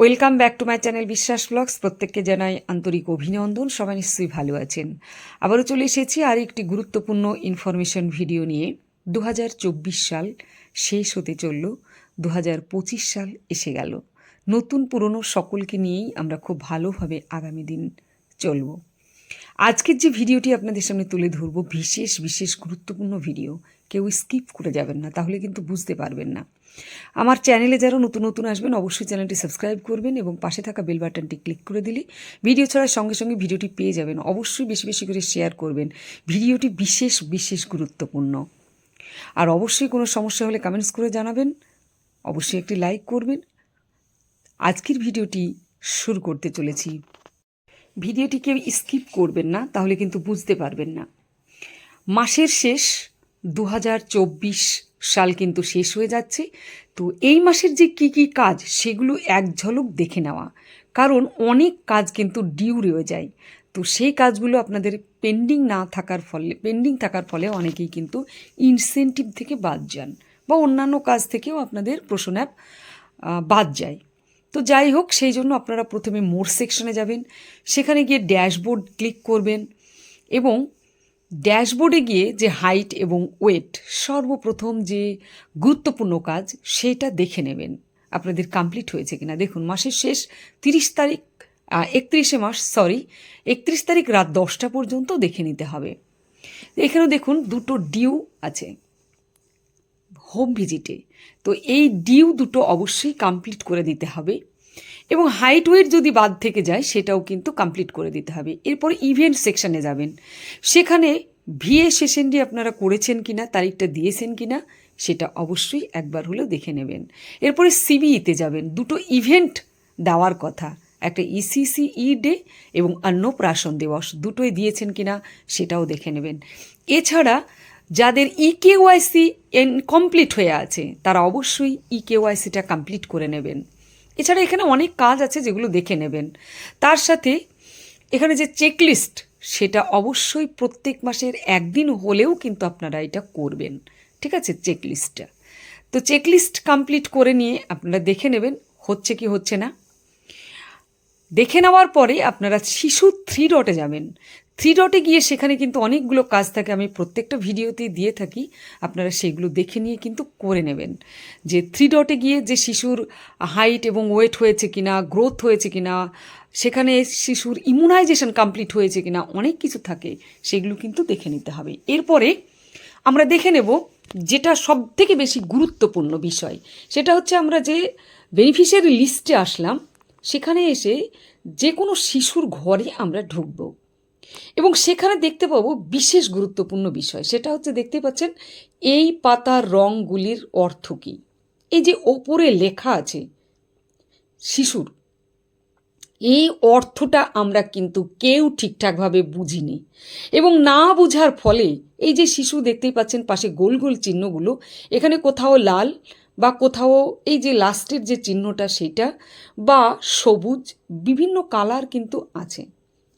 Welcome back to my channel Biswas blogs. প্রত্যেককে জানাই আন্তরিক অভিনন্দন। সবাই নিশ্চয়ই ভালো আছেন। আবারও চলে এসেছি আর একটি গুরুত্বপূর্ণ ইনফরমেশন ভিডিও নিয়ে। দু হাজার চব্বিশ সাল শেষ হতে চলল। দু হাজার পঁচিশ সাল এসে গেল। নতুন পুরনো সকলকে নিয়েই আমরা খুব ভালোভাবে আগামী দিন চলব। আজকের যে ভিডিওটি আপনাদের সামনে তুলে ধরব, বিশেষ বিশেষ গুরুত্বপূর্ণ ভিডিও কেউ স্কিপ করে যাবেন না, তাহলে কিন্তু বুঝতে পারবেন না। আমার চ্যানেলে যারা নতুন নতুন আসবেন, অবশ্যই চ্যানেলটি সাবস্ক্রাইব করবেন এবং পাশে থাকা বেল বাটনটি ক্লিক করে দিলে ভিডিও ছাড়ার সঙ্গে সঙ্গে ভিডিওটি পেয়ে যাবেন। অবশ্যই বেশি বেশি করে শেয়ার করবেন। ভিডিওটি বিশেষ বিশেষ গুরুত্বপূর্ণ। আর অবশ্যই কোনো সমস্যা হলে কমেন্টস করে জানাবেন। অবশ্যই একটি লাইক করবেন। আজকের ভিডিওটি শুরু করতে চলেছি। ভিডিওটি কেউ স্কিপ করবেন না, তাহলে কিন্তু বুঝতে পারবেন না। মাসের শেষ দু হাজার চব্বিশ সাল কিন্তু শেষ হয়ে যাচ্ছে। তো এই মাসের যে কি কি কাজ, সেগুলো এক ঝলক দেখে নেওয়া। কারণ অনেক কাজ কিন্তু ডিউ রয়ে যায়। তো সেই কাজগুলো আপনাদের পেন্ডিং না থাকার ফলে পেন্ডিং থাকার ফলে অনেকেই কিন্তু ইনসেন্টিভ থেকে বাদ যান বা অন্যান্য কাজ থেকেও আপনাদের প্রশ্ন অ্যাপ বাদ যায়। তো যাই হোক, সেই জন্য আপনারা প্রথমে মোর সেকশনে যাবেন। সেখানে গিয়ে ড্যাশবোর্ড ক্লিক করবেন এবং ড্যাশবোর্ডে গিয়ে যে হাইট এবং ওয়েট সর্বপ্রথম যে গুরুত্বপূর্ণ কাজ, সেটা দেখে নেবেন। আপনাদের কমপ্লিট হয়েছে কিনা? দেখুন, মাসের শেষ তিরিশ তারিখ একত্রিশে মাস সরি একত্রিশ তারিখ রাত দশটা পর্যন্ত দেখে নিতে হবে। এখানেও দেখুন, দুটো ডিউ আছে হোম ভিজিটে তো এই ডিউ দুটো অবশ্যই কমপ্লিট করে দিতে হবে। এবং হাইট ওয়েট যদি বাদ থেকে যায়, সেটাও কিন্তু কমপ্লিট করে দিতে হবে। এরপর ইভেন্ট সেকশানে যাবেন। সেখানে ভিএ সেশনটি আপনারা করেছেন কিনা, তারিখটা দিয়েছেন কিনা, সেটা অবশ্যই একবার হলেও দেখে নেবেন। এরপরে সিবিইতে যাবেন। দুটো ইভেন্ট দেওয়ার কথা। একটা ইসিসি ই ডে এবং অন্নপ্রাশন দিবস। দুটোই দিয়েছেন কিনা, সেটাও দেখে নেবেন। এছাড়া যাদের ই কেওয়াইসি কমপ্লিট হয়ে আছে, তারা অবশ্যই ই কেওয়াইসিটা কমপ্লিট করে নেবেন। এছাড়া এখানে অনেক কাজ আছে যেগুলো দেখে নেবেন। তার সাথে এখানে যে চেকলিস্ট সেটা অবশ্যই প্রত্যেক মাসের একদিন হলেও কিন্তু আপনারা এটা করবেন। ঠিক আছে? চেকলিস্টটা তো চেকলিস্ট কমপ্লিট করে নিয়ে আপনারা দেখে নেবেন, হচ্ছে কি হচ্ছে না। দেখে নেওয়ার পরে আপনারা শিশু থ্রি ডটে যাবেন। থ্রি ডটে গিয়ে সেখানে কিন্তু অনেকগুলো কাজ থাকে, আমি প্রত্যেকটা ভিডিওতেই দিয়ে থাকি। আপনারা সেগুলো দেখে নিয়ে কিন্তু করে নেবেন। যে থ্রি ডটে গিয়ে যে শিশুর হাইট এবং ওয়েট হয়েছে কিনা গ্রোথ হয়েছে কিনা, সেখানে শিশুর ইমিউনাইজেশন কমপ্লিট হয়েছে কিনা, অনেক কিছু থাকে, সেগুলো কিন্তু দেখে নিতে হবে। এরপরে আমরা দেখে নেব যেটা সব থেকে বেশি গুরুত্বপূর্ণ বিষয়। সেটা হচ্ছে আমরা যে বেনিফিশিয়ারি লিস্টে আসলাম সেখানে এসে যে কোনো শিশুর ঘরে আমরা ঢুকবো। এবং সেখানে দেখতে পাবো বিশেষ গুরুত্বপূর্ণ বিষয়। সেটা হচ্ছে দেখতে পাচ্ছেন, এই পাতার রঙগুলির অর্থ কী? এই যে ওপরে লেখা আছে, শিশুর, এই অর্থটা আমরা কিন্তু কেউ ঠিকঠাকভাবে বুঝিনি। এবং না বোঝার ফলে এই যে শিশু দেখতেই পাচ্ছেন, পাশে গোল গোল চিহ্নগুলো, এখানে কোথাও লাল বা কোথাও এই যে লাস্টের যে চিহ্নটা সেটা বা সবুজ বিভিন্ন কালার কিন্তু আছে।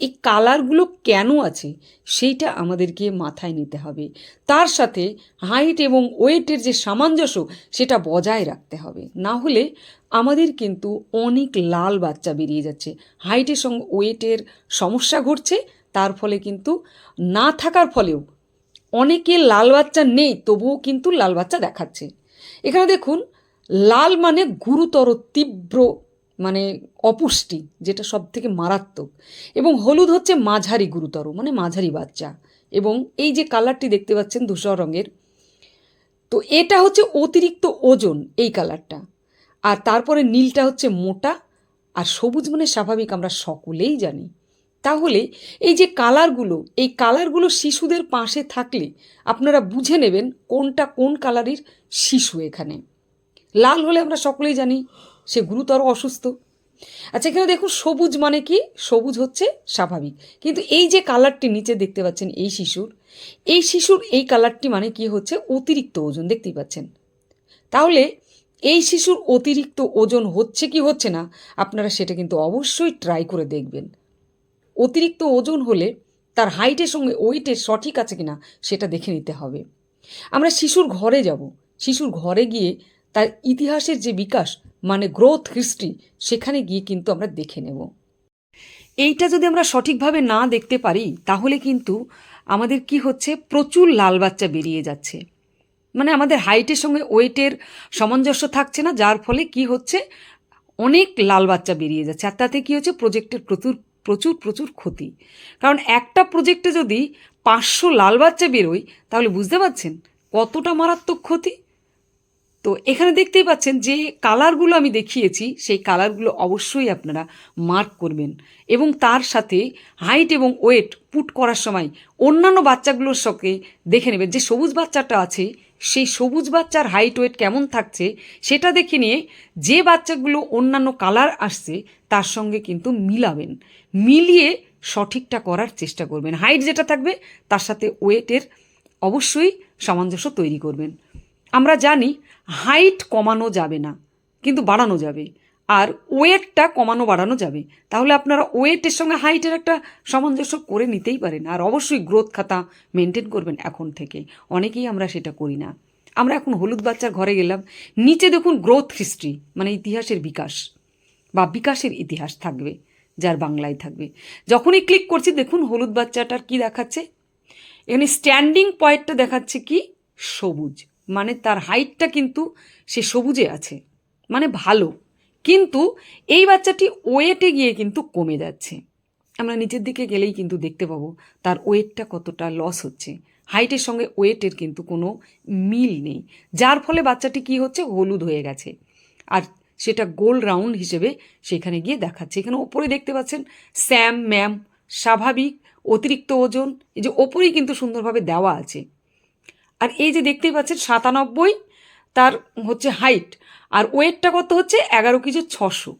এই কালারগুলো কেন আছে সেইটা আমাদেরকে মাথায় নিতে হবে। তার সাথে হাইট এবং ওয়েটের যে সামঞ্জস্য সেটা বজায় রাখতে হবে। না হলে আমাদের কিন্তু অনেক লাল বাচ্চা বেরিয়ে যাচ্ছে। হাইটের সঙ্গে ওয়েটের সমস্যা ঘটছে, তার ফলে কিন্তু না থাকার ফলেও অনেকে লাল বাচ্চা নেই, তবুও কিন্তু লাল বাচ্চা দেখাচ্ছে। এখানে দেখুন, লাল মানে গুরুতর, তীব্র মানে অপুষ্টি, যেটা সব থেকে মারাত্মক। এবং হলুদ হচ্ছে মাঝারি গুরুতর মানে মাঝারি বাচ্চা। এবং এই যে কালারটি দেখতে পাচ্ছেন ধূসর রঙের, তো এটা হচ্ছে অতিরিক্ত ওজন এই কালারটা। আর তারপরে নীলটা হচ্ছে মোটা, আর সবুজ মানে স্বাভাবিক, আমরা সকলেই জানি। তাহলে এই যে কালারগুলো, এই কালারগুলো শিশুদের পাশে থাকলে আপনারা বুঝে নেবেন কোনটা কোন কালারের শিশু এখানে। লাল হলে আমরা সকলেই জানি সে গুরুতর অসুস্থ। আচ্ছা এখানে দেখুন, সবুজ মানে কি? সবুজ হচ্ছে স্বাভাবিক। কিন্তু এই যে কালারটি নিচে দেখতে পাচ্ছেন, এই শিশুর এই শিশুর এই কালারটি মানে কি হচ্ছে? অতিরিক্ত ওজন, দেখতেই পাচ্ছেন। তাহলে এই শিশুর অতিরিক্ত ওজন হচ্ছে কি হচ্ছে না? আপনারা সেটা কিন্তু অবশ্যই ট্রাই করে দেখবেন। অতিরিক্ত ওজন হলে তার হাইটের সঙ্গে ওয়েটের সঠিক আছে কিনা, সেটা দেখে নিতে হবে। আমরা শিশুর ঘরে যাব। শিশুর ঘরে গিয়ে তার ইতিহাসের যে বিকাশ মানে গ্রোথ হিস্ট্রি সেখানে গিয়ে কিন্তু আমরা দেখে নেব। এইটা যদি আমরা সঠিকভাবে না দেখতে পারি, তাহলে কিন্তু আমাদের কি হচ্ছে? প্রচুর লাল বাচ্চা বেরিয়ে যাচ্ছে। মানে আমাদের হাইটের সঙ্গে ওয়েটের সামঞ্জস্য থাকছে না, যার ফলে কি হচ্ছে? অনেক লাল বাচ্চা বেরিয়ে যাচ্ছে, আর তাতে কী হচ্ছে? প্রজেক্টের প্রচুর প্রচুর প্রচুর ক্ষতি। কারণ একটা প্রজেক্টে যদি পাঁচশো লাল বাচ্চা বেরোয়, তাহলে বুঝতে পারছেন কতটা মারাত্মক ক্ষতি? তো এখানে দেখতেই পাচ্ছেন যে কালারগুলো আমি দেখিয়েছি, সেই কালারগুলো অবশ্যই আপনারা মার্ক করবেন। এবং তার সাথে হাইট এবং ওয়েট পুট করার সময় অন্যান্য বাচ্চাগুলোর সঙ্গে দেখে নেবেন, যে সবুজ বাচ্চাটা আছে, সেই সবুজ বাচ্চার হাইট, ওয়েট কেমন থাকছে, সেটা দেখে নিয়ে যে বাচ্চাগুলো অন্যান্য কালার আসছে, তার সঙ্গে কিন্তু মিলাবেন। মিলিয়ে সঠিকটা করার চেষ্টা করবেন। হাইট যেটা থাকবে, তার সাথে ওয়েটের অবশ্যই সামঞ্জস্য তৈরি করবেন। আমরা জানি হাইট কমানো যাবে না, কিন্তু বাড়ানো যাবে। আর ওয়েটটা কমানো বাড়ানো যাবে। তাহলে আপনারা ওয়েটের সঙ্গে হাইটের একটা সামঞ্জস্য করে নিতেই পারেন। আর অবশ্যই গ্রোথ খাতা মেনটেন করবেন এখন থেকে। অনেকেই আমরা সেটা করি না। আমরা এখন হলুদ বাচ্চার ঘরে গেলাম। নিচে দেখুন গ্রোথ হিস্ট্রি মানে ইতিহাসের বিকাশ বা বিকাশের ইতিহাস থাকবে, যার বাংলায় থাকবে। যখনই ক্লিক করছি, দেখুন হলুদ বাচ্চাটার কি দেখাচ্ছে। এখানে স্ট্যান্ডিং পয়েন্টটা দেখাচ্ছে কি? সবুজ। মানে তার হাইটটা কিন্তু সে সবুজে আছে মানে ভালো। কিন্তু এই বাচ্চাটি ওয়েটে গিয়ে কিন্তু কমে যাচ্ছে। আমরা নিচের দিকে গেলেই কিন্তু দেখতে পাবো তার ওয়েটটা কতটা লস হচ্ছে। হাইটের সঙ্গে ওয়েটের কিন্তু কোনো মিল নেই। যার ফলে বাচ্চাটি কি হচ্ছে? হলুদ হয়ে গেছে। আর সেটা গোল রাউন্ড হিসেবে সেখানে গিয়ে দেখাচ্ছে। এখানে ওপরে দেখতে পাচ্ছেন স্যাম ম্যাম স্বাভাবিক, অতিরিক্ত ওজন, এই যে ওপরেই কিন্তু সুন্দরভাবে দেওয়া আছে। আর এই যে দেখতেই পাচ্ছেন সাতানব্বই, তার হচ্ছে হাইট আর ওয়েটটা কত হচ্ছে? এগারো কেজি ছশো।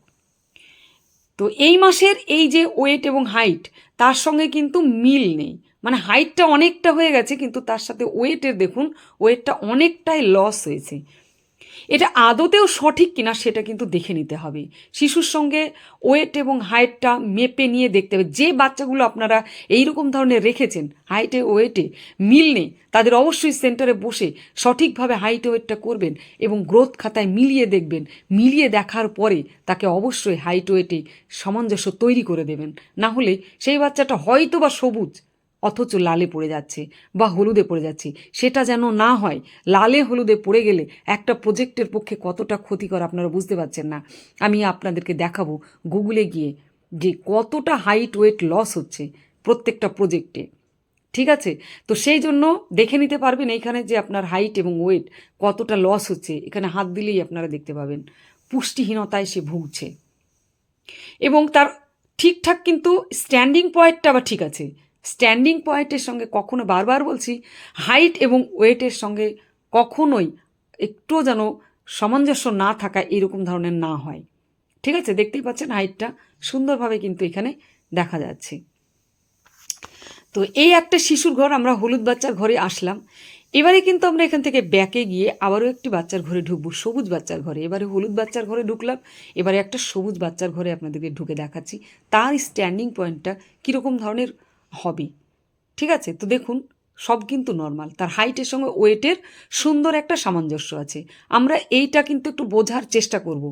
তো এই মাসের এই যে ওয়েট এবং হাইট তার সঙ্গে কিন্তু মিল নেই। মানে হাইটটা অনেকটা হয়ে গেছে, কিন্তু তার সাথে ওয়েটের দেখুন ওয়েটটা অনেকটাই লস হয়েছে। এটা আদতেও সঠিক কিনা সেটা কিন্তু দেখে নিতে হবে। শিশুর সঙ্গে ওয়েট এবং হাইটটা মেপে নিয়ে দেখতে হবে। যে বাচ্চাগুলো আপনারা এই রকম ধরনের রেখেছেন হাইটে ওয়েটে মিল নেই, তাদের অবশ্যই সেন্টারে বসে সঠিকভাবে হাইট ওয়েটটা করবেন এবং গ্রোথ খাতায় মিলিয়ে দেখবেন। মিলিয়ে দেখার পরে তাকে অবশ্যই হাইট ওয়েটে সামঞ্জস্য তৈরি করে দেবেন। না হলে সেই বাচ্চাটা হয়তো বা সবুজ অথচ লালে পড়ে যাচ্ছে বা হলুদে পড়ে যাচ্ছে। সেটা যেন না হয়, লালে হলুদে পড়ে গেলে একটা প্রজেক্টের পক্ষে কতটা ক্ষতিকর আপনারা বুঝতে পারছেন না। আমি আপনাদেরকে দেখাবো গুগলে গিয়ে যে কতটা হাইট ওয়েট লস হচ্ছে প্রত্যেকটা প্রজেক্টে। ঠিক আছে? তো সেই জন্য দেখে নিতে পারবেন এইখানে যে আপনার হাইট এবং ওয়েট কতটা লস হচ্ছে। এখানে হাত দিলেই আপনারা দেখতে পাবেন পুষ্টিহীনতায় সে ভুগছে। এবং তার ঠিকঠাক কিন্তু স্ট্যান্ডিং পয়েন্টটা আবার ঠিক আছে। স্ট্যান্ডিং পয়েন্টের সঙ্গে কখনো বারবার বলছি, হাইট এবং ওয়েটের সঙ্গে কখনোই একটুও যেন সামঞ্জস্য না থাকা এরকম ধরনের না হয়। ঠিক আছে? দেখতেই পাচ্ছেন হাইটটা সুন্দরভাবে কিন্তু এখানে দেখা যাচ্ছে। তো এই একটা শিশুর ঘর, আমরা হলুদ বাচ্চার ঘরে আসলাম। এবারে কিন্তু আমরা এখান থেকে ব্যাকে গিয়ে আবারও একটি বাচ্চার ঘরে ঢুকবো, সবুজ বাচ্চার ঘরে। এবারে হলুদ বাচ্চার ঘরে ঢুকলাম, এবারে একটা সবুজ বাচ্চার ঘরে আপনাদেরকে ঢুকে দেখাচ্ছি। তার স্ট্যান্ডিং পয়েন্টটা কীরকম ধরনের হবে ঠিক আছে? তো দেখুন, সব কিন্তু নর্মাল তার হাইটের সঙ্গে ওয়েটের সুন্দর একটা সামঞ্জস্য আছে। আমরা এইটা কিন্তু একটু বোঝার চেষ্টা করব।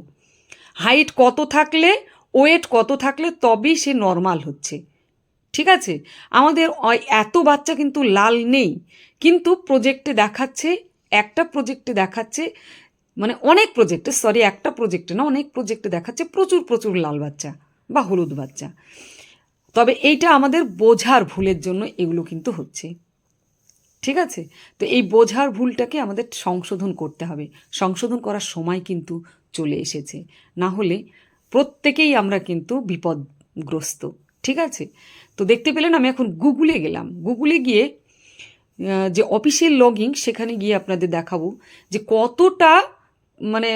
হাইট কত থাকলে ওয়েট কত থাকলে তবেই সে নর্মাল হচ্ছে। ঠিক আছে? আমাদের এত বাচ্চা কিন্তু লাল নেই। কিন্তু প্রজেক্টে দেখাচ্ছে, একটা প্রজেক্টে দেখাচ্ছে মানে অনেক প্রজেক্টে সরি একটা প্রজেক্টে না, অনেক প্রজেক্টে দেখাচ্ছে প্রচুর প্রচুর লাল বাচ্চা বা হলুদ বাচ্চা। তবে এইটা আমাদের বোঝার ভুলের জন্য এগুলো কিন্তু হচ্ছে। ঠিক আছে? তো এই বোঝার ভুলটাকে আমাদের সংশোধন করতে হবে। সংশোধন করার সময় কিন্তু চলে এসেছে। না হলে প্রত্যেকেই আমরা কিন্তু বিপদগ্রস্ত। ঠিক আছে? তো দেখতে পেলেন আমি এখন গুগলে গেলাম। গুগলে গিয়ে যে অফিসিয়াল লগিং সেখানে গিয়ে আপনাদের দেখাবো যে কতটা মানে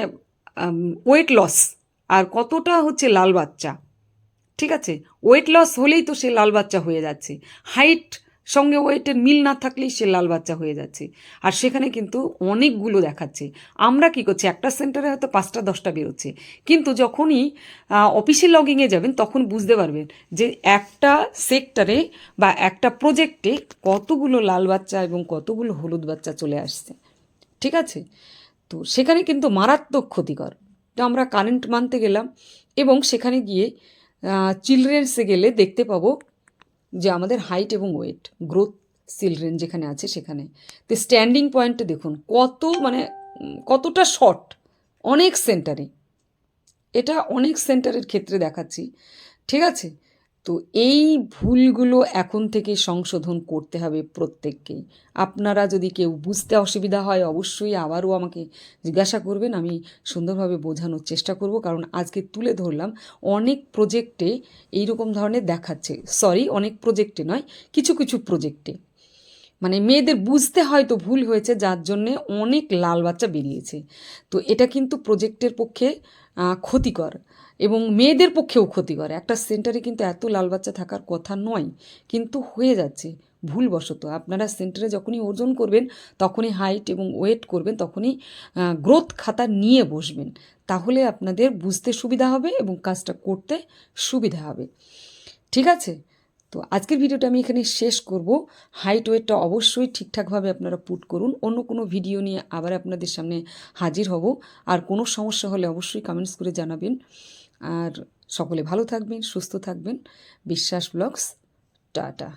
ওয়েট লস আর কতটা হচ্ছে লাল বাচ্চা। ঠিক আছে? ওয়েট লস হলেই তো সে লাল বাচ্চা হয়ে যাচ্ছে। হাইট সঙ্গে ওয়েটের মিল না থাকলেই সে লাল বাচ্চা হয়ে যাচ্ছে। আর সেখানে কিন্তু অনেকগুলো দেখাচ্ছে। আমরা কি করছি? একটা সেন্টারে হয়তো পাঁচটা, দশটা বেরোচ্ছে। কিন্তু যখনই অফিসে লগিংয়ে যাবেন, তখন বুঝতে পারবেন যে একটা সেক্টরে বা একটা প্রজেক্টে কতগুলো লাল বাচ্চা এবং কতগুলো হলুদ বাচ্চা চলে আসছে। ঠিক আছে? তো সেখানে কিন্তু মারাত্মক ক্ষতিকর। তো আমরা কারেন্ট মানতে গেলাম এবং সেখানে গিয়ে চিলড্রেন্সে গেলে দেখতে পাবো যে আমাদের হাইট এবং ওয়েট গ্রোথ চিলড্রেন যেখানে আছে সেখানে। তো স্ট্যান্ডিং পয়েন্টটা দেখুন, কত মানে কতটা শর্ট অনেক সেন্টারে এটা অনেক সেন্টারের ক্ষেত্রে দেখাচ্ছি। ঠিক আছে? তো এই ভুলগুলো এখন থেকে সংশোধন করতে হবে প্রত্যেককেই আপনারা যদি কেউ বুঝতে অসুবিধা হয়, অবশ্যই আবারও আমাকে জিজ্ঞাসা করবেন, আমি সুন্দরভাবে বোঝানোর চেষ্টা করব। কারণ আজকে তুলে ধরলাম, অনেক প্রজেক্টে এইরকম ধরনের দেখাচ্ছে। সরি অনেক প্রজেক্টে নয়, কিছু কিছু প্রজেক্টে মানে মেয়েদের বুঝতে হয়তো ভুল হয়েছে, যার জন্যে অনেক লাল বাচ্চা বেরিয়েছে। তো এটা কিন্তু প্রজেক্টের পক্ষে ক্ষতিকর। এবং মেয়েদের পক্ষেও ক্ষতিকর একটা সেন্টারে কিন্তু এত লাল বাচ্চা থাকার কথা নয়, কিন্তু হয়ে যাচ্ছে ভুলবশত। আপনারা সেন্টারে যখনই ওজন করবেন, তখনই হাইট এবং ওয়েট করবেন, তখনই গ্রোথ খাতা নিয়ে বসবেন। তাহলে আপনাদের বুঝতে সুবিধা হবে এবং কাজটা করতে সুবিধা হবে। ঠিক আছে? তো আজকের ভিডিওটা আমি এখানে শেষ করব। হাইট ওয়েটটা অবশ্যই ঠিকঠাকভাবে আপনারা পুট করুন। অন্য কোনো ভিডিও নিয়ে আবার আপনাদের সামনে হাজির হব। আর কোনো সমস্যা হলে অবশ্যই কমেন্টস করে জানাবেন। আর সকলে ভালো থাকবেন সুস্থ থাকবেন। বিশ্বাস ব্লগস টাটা।